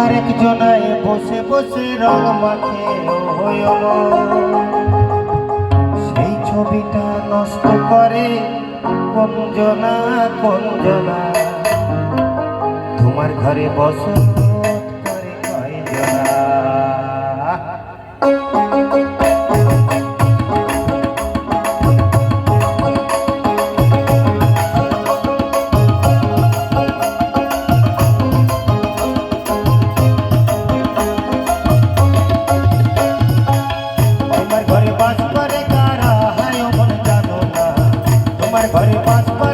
আরেক জনায় বসে বসে রং মাখে হইল সেই ছবিটা নষ্ট করে কোন জনা কোন জনা। তোমার ঘরে বসন্ত ભરી પાસ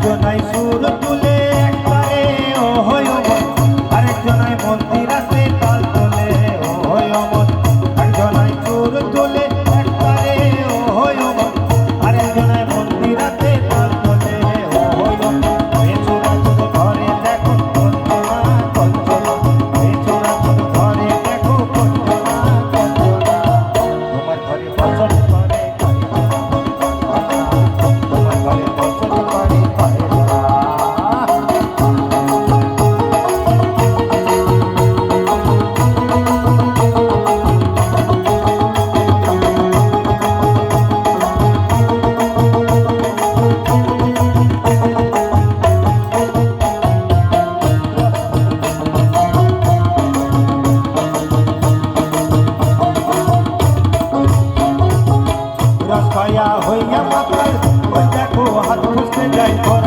Nice to হাত খুঁজতে যাই।